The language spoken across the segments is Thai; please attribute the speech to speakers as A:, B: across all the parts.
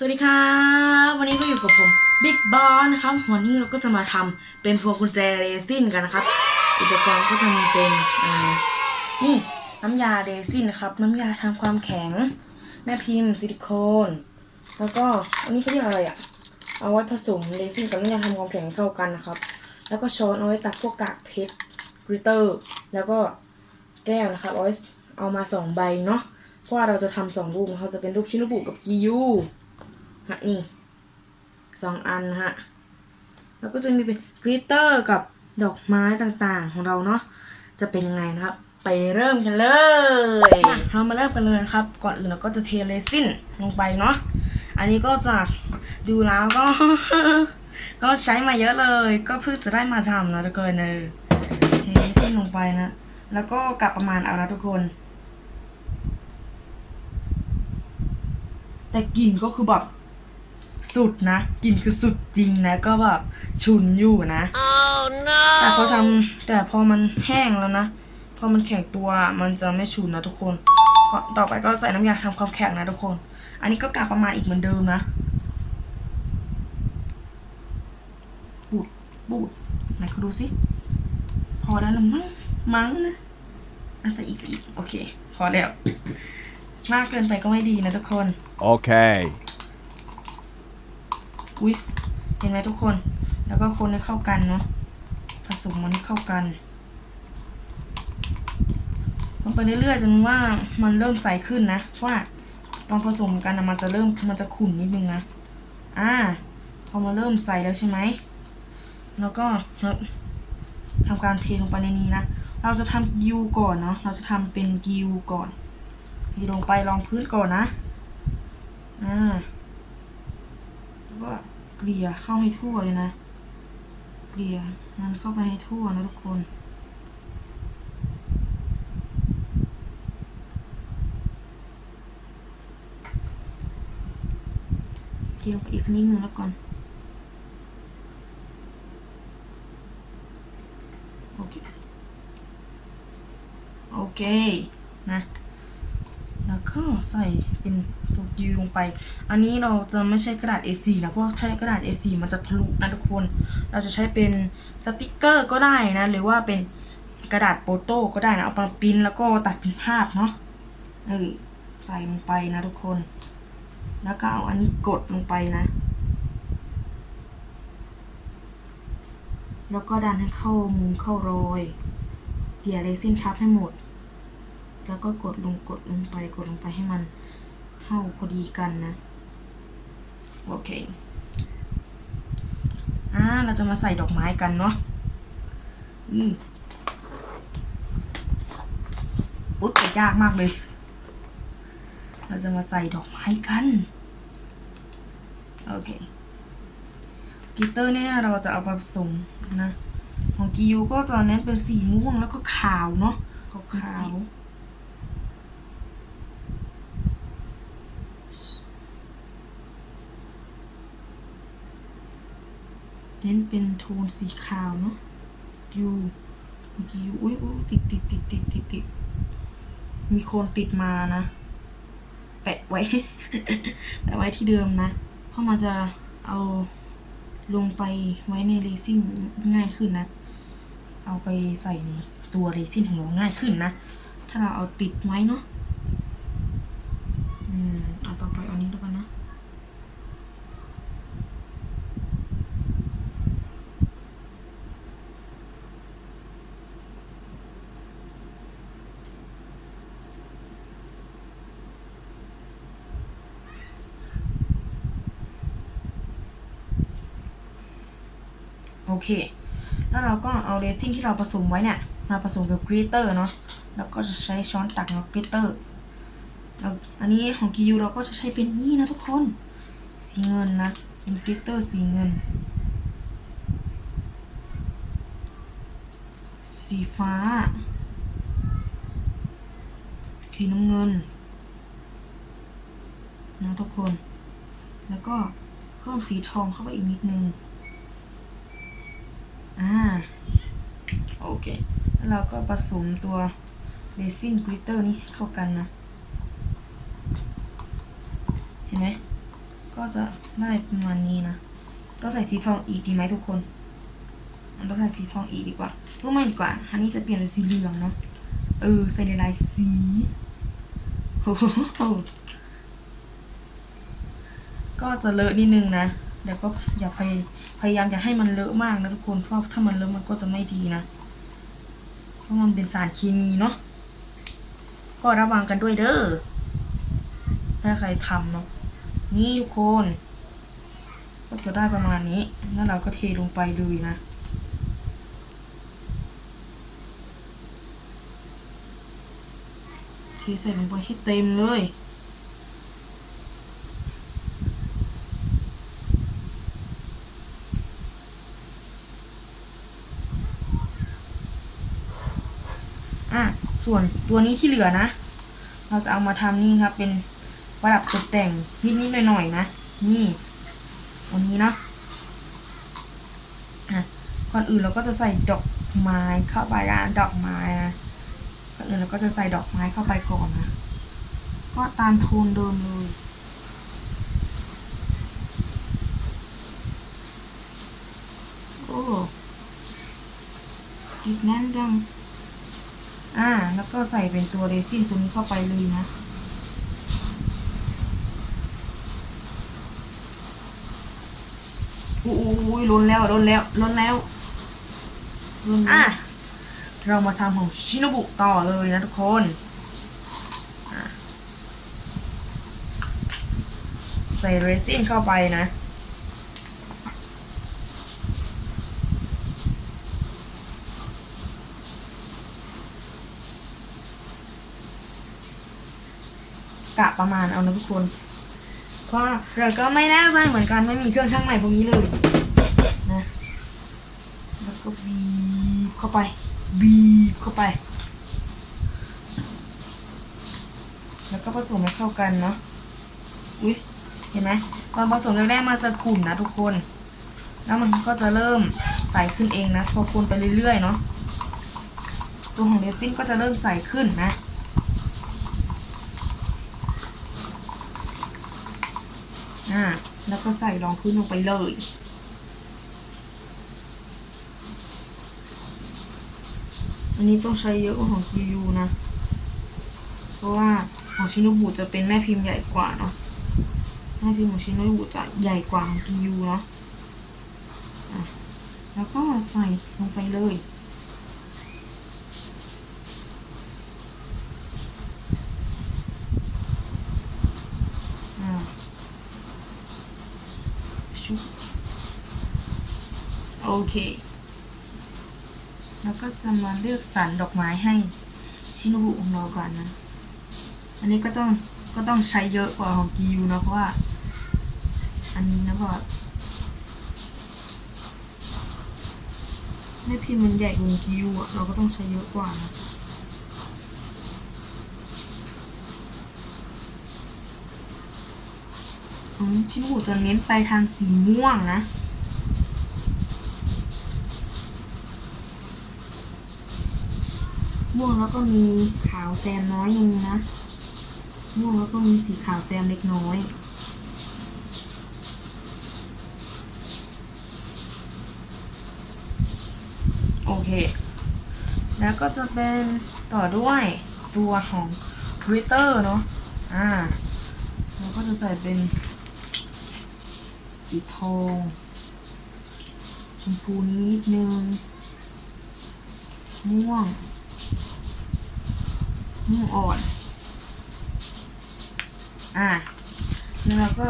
A: สวัสดีครับวันนี้ก็อยู่กับผมบิ๊กบอสนะครับวันนี้เราก็จะมาทำเป็นพวงกุญแจเรซินกันนะครับ อุปกรณ์ก็จะมีเป็นอ่านี่น้ำยาเรซินนะครับ น้ำยาทำความแข็ง แม่พิมพ์ซิลิโคน แล้วก็อันนี้เขาเรียกอะไรอะเอาไว้ผสมเรซินกับน้ำยาทำความแข็งเข้ากันนะครับ แล้วก็ช้อนเอาไว้ตักพวกกากเพชรกริตเตอร์ แล้วก็แก้วนะครับเอาไว้เอามาสองใบเนาะเพราะว่าเราจะทำสองรูปเขาจะเป็นรูปชินบุกับกิยู ฮะนี่สองอันฮะแล้วก็จะมีเป็นกลิตเตอร์กับดอกไม้ต่างๆของเราเนาะจะเป็นยังไงนะครับ ไปเริ่มกันเลยมาเรามาเริ่มกันเลยนะครับ ก่อนอื่นเราก็จะเทเรซินลงไปเนาะอันนี้ก็จากดูแล้วก็ ก็ใช้มาเยอะเลย ก็เพิ่งจะได้มาทำนะทุกคนเนอเทเรซินลงไปนะแล้วก็กลับประมาณเอานะทุกคน แต่กลิ่นก็คือแบบ สุดนะกลิ่นคือสุดจริงนะ ก็แบบฉุนอยู่นะ
B: Oh no!
A: แต่พอทำแต่พอมันแห้งแล้วนะ พอมันแข็งตัวมันจะไม่ฉุนนะทุกคนก็ต่อไปก็ใส่น้ำยาทำความแข็งนะทุกคน อันนี้ก็กาประมาณอีกเหมือนเดิมนะบูดบูดไหนก็ดูสิ พอแล้วละมั้งมั้งนะอะใส่อีกใส่อีกโอเค พอแล้ว มากเกินไปก็ไม่ดีนะทุกคน
C: Okay.
A: อุ้ ยเห็นไหมทุกคน แล้วก็คนให้เข้ากันเนาะ ผสมมันให้เข้ากันลงไปเรื่อยๆจนว่ามันเริ่มใสขึ้นนะ เพราะว่าตอนผสมกันนะมันจะเริ่มมันจะขุ่นนิดนึงนะ อ่าพอมาเริ่มใสแล้วใช่ไหม แล้วก็ทำการเทลงไปในนี้นะ เราจะทำกิวก่อนเนาะ เราจะทำเป็นกิวก่อนเทลงไปรองพื้นก่อนนะ อ่า เกลี่ยเข้าให้ทั่วเลยนะ เกลี่ยมันเข้าไปให้ทั่วนะทุกคนเกลี่ยลงไปอีกสักนิดนึงแล้วก่อนโอเค โอเค นะ ก็ใส่เป็นตัวกิวลงไป อันนี้เราจะไม่ใช้กระดาษ A4 นะเพราะใช้กระดาษ A4 มันจะทะลุนะทุกคน เราจะใช้เป็นสติกเกอร์ก็ได้นะ หรือว่าเป็นกระดาษโปโต้ก็ได้นะ เอามาปิ้นแล้วก็ตัดเป็นภาพเนาะเออใส่ลงไปนะทุกคน แล้วก็เอาอันนี้กดลงไปนะ แล้วก็ดันให้เข้ามุมเข้ารอยเกลี่ยเรซินทับให้หมด แล้วก็กดลงกดลงไปกดลงไปให้มันเข้าพอดีกันนะ โอเค อ่า เราจะมาใส่ดอกไม้กันเนาะ อืออุ๊ยแต่ยากมากเลย เราจะมาใส่ดอกไม้กัน โอเคกลิเตอร์เนี่ยเราจะเอาผสมนะ ของกิวก็จะเน้นเป็นสีม่วงแล้วก็ขาวเนาะขาวๆเน้นเป็นโทนสีขาวเนาะยูยูอุ้ยอุ้ยติดติดติดติดติดติดมีโคนติดมานะ แปะไว้ แปะไว้ที่เดิมนะเพราะมันจะเอาลงไปไว้ในเรซินง่ายขึ้นนะ เอาไปใส่ในตัวเรซินของเราง่ายขึ้นนะ ถ้าเราเอาติดไว้เนาะ อืม เอาต่อไปเอานี้แล้วกันนะ โอ เค แล้วเราก็เอาเรซินที่เราผสมไว้เนี่ย มาผสมกับกริตเตอร์เนาะแล้วก็จะใช้ช้อนตักเนาะกริตเตอร์แล้วอันนี้ของกิวเราก็จะใช้เป็นนี่นะทุกคน สีเงินนะเป็นกริตเตอร์สีเงิน สีฟ้า สีน้ำเงินนะทุกคน แล้วก็เพิ่มสีทองเข้าไปอีกนิดนึง อ่าโอเคแล้วเราก็ผสมตัวเรซินกริตเตอร์นี้เข้ากันนะ เห็นไหมก็จะได้ประมาณนี้นะ เราใส่สีทองอีกดีไหมทุกคนเราใส่สีทองอีกดีกว่ารู้ไหมดีกว่าอันนี้จะเปลี่ยนเป็นสีเหลืองเนาะเออใส่ในลายสีโอ้โหก็จะเลอะนิดนึงนะ เดี๋ยวก็อย่าพยพยายามอย่าให้มันเลอะมากนะทุกคน เพราะถ้ามันเลอะมันก็จะไม่ดีนะ เพราะมันเป็นสารเคมีเนาะ ก็ระวังกันด้วยเด้อ ถ้าใครทำเนาะ นี่ทุกคน ก็จะได้ประมาณนี้ แล้วเราก็เทลงไปเลยนะเทใส่ลงไปให้เต็มเลย อะ ส่วนตัวนี้ที่เหลือนะ เราจะเอามาทำนี่ครับ เป็นประดับตกแต่งนิดๆหน่อยๆนะ นี่ตัวนี้เนาะอะก่อนอื่นเราก็จะใส่ดอกไม้เข้าไปนะดอกไม้นะก่อนอื่นเราก็จะใส่ดอกไม้เข้าไปก่อนนะก็ตามโทนเดิมเลยโอ้ติดแน่นจัง อ่า แล้วก็ใส่เป็นตัวเรซินตัวนี้เข้าไปเลยนะอุ้ยล้นแล้วล้นแล้วล้นแล้วล้นอะ เรามาทำของชินบุต่อเลยนะทุกคนอะใส่เรซินเข้าไปนะ กะประมาณเอานะทุกคน เพราะเราก็ไม่แน่ใจเหมือนกันไม่มีเครื่องช่างใหม่พวกนี้เลยนะแล้วก็บีบเข้าไปบีบเข้าไป แล้วก็ผสมให้เข้ากันเนาะอุ้ยเห็นไหมตอนผสมแรกๆมันจะขุ่นนะทุกคน แล้วมันก็จะเริ่มใสขึ้นเองนะพอคนไปเรื่อยๆเนาะตัวของเรซินก็จะเริ่มใสขึ้นนะ อ่า แล้วก็ใส่รองพื้นลงไปเลย อันนี้ต้องใช้เยอะกว่าของกิยูนะ เพราะว่าของชินุบุจะเป็นแม่พิมพ์ใหญ่กว่าเนาะ แม่พิมพ์ของชินุบุจะใหญ่กว่าของกิยูเนาะะแล้วก็ใส่ลงไปเลย อ่า ชุบ โอเค แล้วก็จะมาเลือกสรรดอกไม้ให้ชิโนบุของเราก่อนนะ อันนี้ก็ต้องก็ต้องใช้เยอะกว่าของกิวนะเพราะว่า อันนี้นะแบบไม่พิมพ์มันใหญ่กว่ากิวอะเราก็ต้องใช้เยอะกว่านะอืมชิโนบุจะเน้นไปทางสีม่วงนะ ม่วงแล้วก็มีขาวแซมน้อยนึงนะ ม่วงแล้วก็มีสีขาวแซมเล็กน้อย โอเค แล้วก็จะเป็นต่อด้วยตัวของ Twitter เนาะ อ่าแล้วก็จะใส่เป็นสีทอง ชมพูนิดนึง ม่วง ม่วงอ่อน อะแล้วเราก็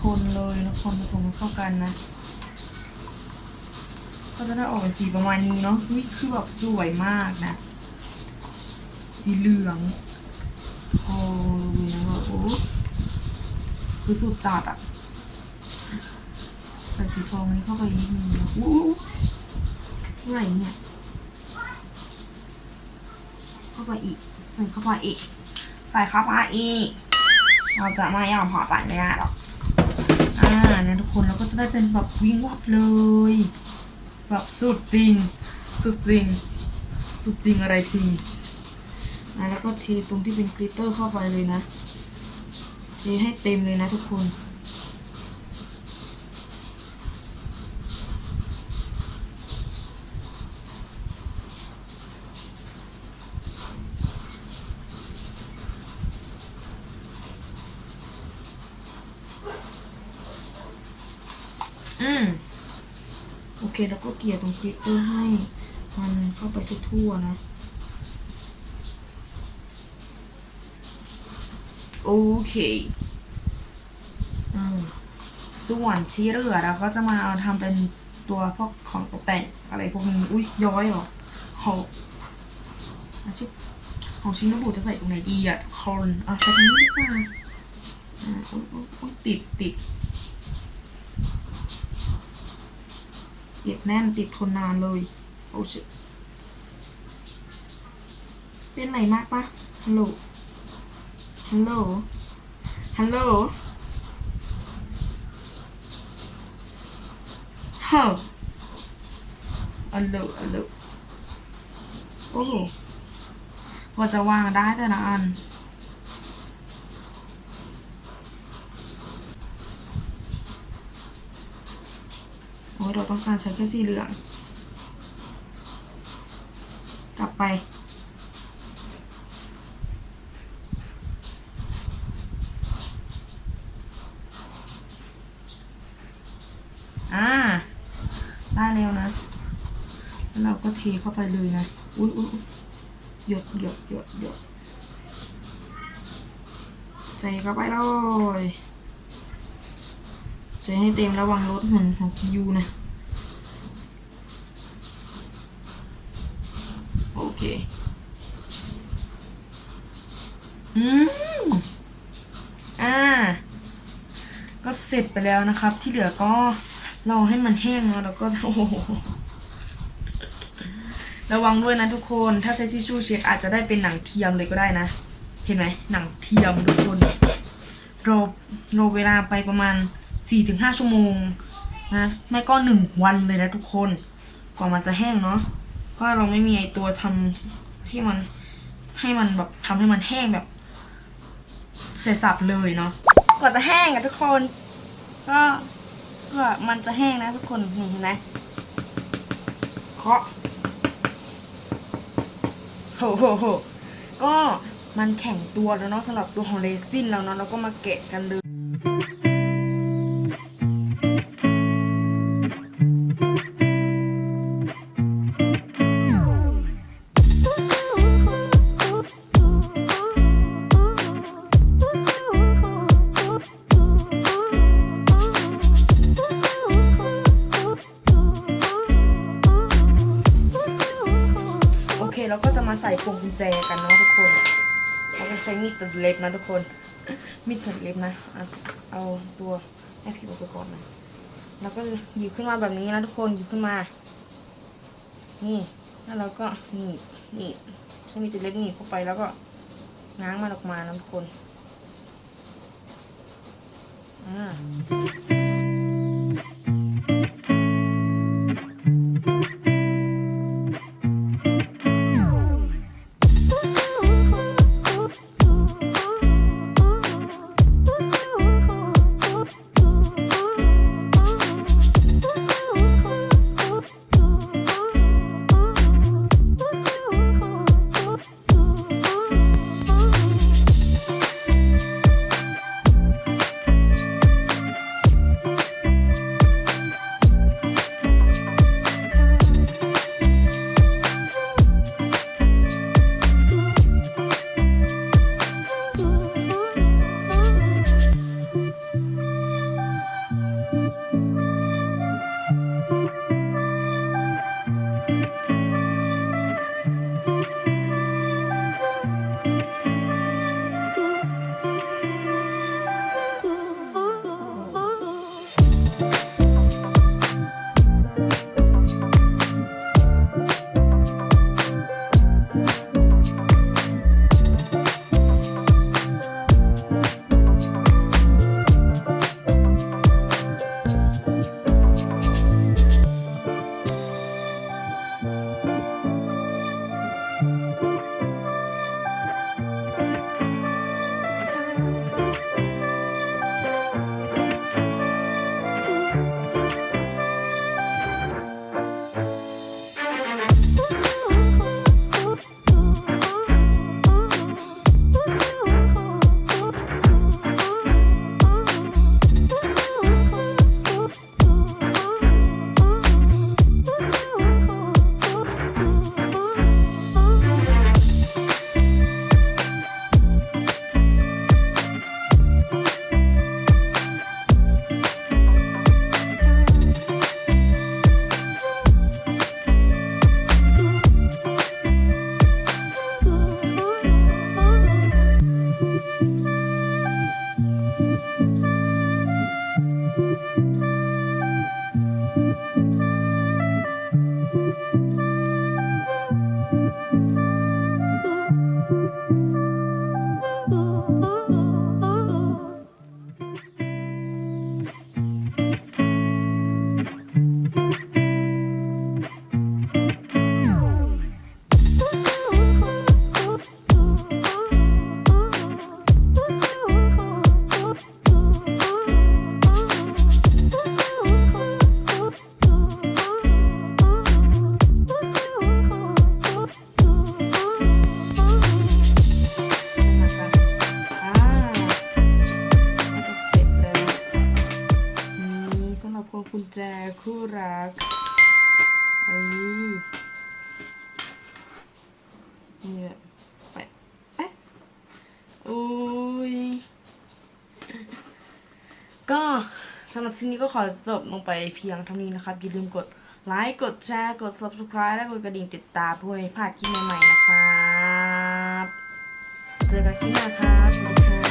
A: คนเลยนะคนผสมเข้ากันนะ ก็จะได้ออกเป็นสีประมาณนี้เนาะนี่คือแบบสวยมากนะ สีเหลืองโอ้ยนะแบบโอ้คือสุดจัดอะใส่สีทองนี้เข้าไปนิดนึงนะอู้เท่าไรเนี่ย เข้าไปอีก ใส่เข้าไปอีก ใส่เข้าไปอีก เราจะไม่ยอมพอใจไม่ได้หรอก อ่าเนี่ยทุกคนเราก็จะได้เป็นแบบวิ่งวับเลย แบบสุดจริง สุดจริง สุดจริงอะไรจริงนะแล้วก็เทตรงที่เป็นกลิตเตอร์เข้าไปเลยนะ เทให้เต็มเลยนะทุกคน มโอ เคแล้วก็เกลี่ยตรงคลิปเพื่อให้ มันเข้าไปทั่วๆนะ โอเคอส่วนที่เหลือเราก็จะมาเอาทำเป็นตัวพวกของตกแต่งอะไรพวกนี้ อุ้ยย้อยเหรอหออาชิของชิ้นโนบุจะใส่ตรงไหนดีอะคอนอะใส่ตรงนี้ดีกว่าอ่าโอ๊ยโอ๊ยโอ๊ยติด ติดติดแน่นติดทนนานเลย โอ้ชิเป็นไหนมากปะฮัลโหล ฮัลโหล ฮัลโหลฮะฮัลโหลฮัลโหลโอ้โหกว่าจะวางได้แต่ละอัน โอ้ยเราต้องการใช้แค่สีเหลือง กลับไป อ่า ได้แล้วนะ แล้วเราก็เทเข้าไปเลยนะ อุ้ยอุ้ยอุ๊ยหยดหยดหยดหยดใจเข้าไปเลยใจให้เต็มระวังรถเหมือนของคิวนะ โอเค อืมอ่า ก็เสร็จไปแล้วนะครับ ที่เหลือก็รอให้มันแห้งแล้วเราก็โอ้โหระวังด้วยนะทุกคน ถ้าใช้ทิชชู่เช็ดอาจจะได้เป็นหนังเทียมเลยก็ได้นะ เห็นไหมหนังเทียมทุกคนรอรอเวลาไปประมาณ 4-5 ชั่วโมงนะไม่ก็1วันเลยนะทุกคนกว่ามันจะแห้งเนาะเพราะเราไม่มีไอตัวทำที่มันให้มันแบบทำให้มันแห้งแบบ เสร็จสับเลยเนาะกว่าจะแห้งอะทุกคน ก็ก็มันจะแห้งนะทุกคนนี่เห็นไหมเคาะโหโหโหก็มันแข็งตัวแล้วเนาะสำหรับตัวของเรซินแล้วเนาะเราก็มาแกะกันเลย เคเราก็จะมาใส่พวงกุญแจกันเนาะทุกคนเราจะใช้มีดตัดเล็บนะทุกคน มีดตัดเล็บนะ เอาตัวแม่ผิวออกไปก่อนนะแล้วก็หยิบขึ้นมาแบบนี้นะทุกคนหยิบขึ้นมา นี่ แล้วเราก็หนีบหนีบใช้มีดตัดเล็บหนีบเข้าไปแล้วก็ง้างมันออกมานะทุกคนอ่า รักเออนี่แบบไปเอ๊ะอุ้ยก็สำหรับคลิปนี้ก็ขอจบลงไปเพียงเท่านี้นะครับ อย่าลืมกดไลค์ กดแชร์ กด subscribe และกดกระดิ่งติดตามเพื่อไม่พลาดคลิปใหม่ๆนะครับ เจอกันคลิปหน้าครับสวัสดีครับ